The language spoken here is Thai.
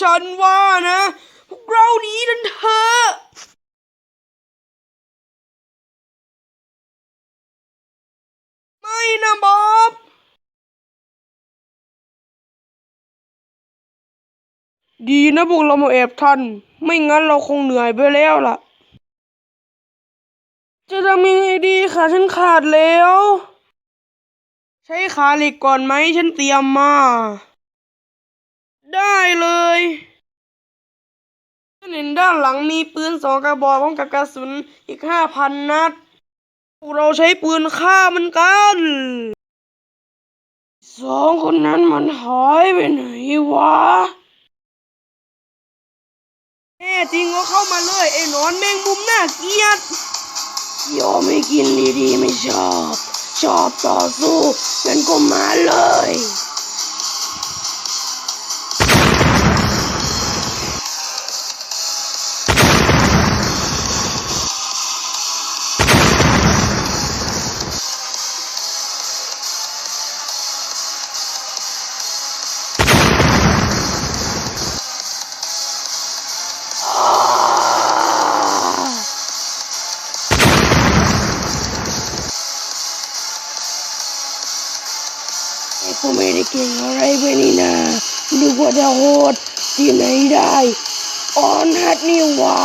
ฉันว่านะพวกเราหนีกันเถอะไม่นะบ๊อบดีนะพวกเรามาแอบทัน ไม่งั้นเราคงเหนื่อยไปแล้วล่ะ จะทำยังไงดีขาฉันขาดแล้ว ใช้ขาเหล็กก่อนไหมฉันเตรียมมา ได้เลยฉันเห็นด้านหลังมีปืนสองกระบอกพร้อมกับกระสุนอีกห้าพันนัดพวกเราใช้ปืนฆ่ามันกันสองคนนั้นมันหายไปไหนวะแน่จริงก็เข้ามาเลย ไอ้นอนแมงมุมน่าเกลียดยอมไม่กินดีๆ ไม่ชอบ ชอบต่อสู้งั้นก็มาเลย ก็ไม่ได้เก่งอะไรไปนี่นานึกว่าจะโหดที่ไหนได้อ่อนหัดนี่ว่า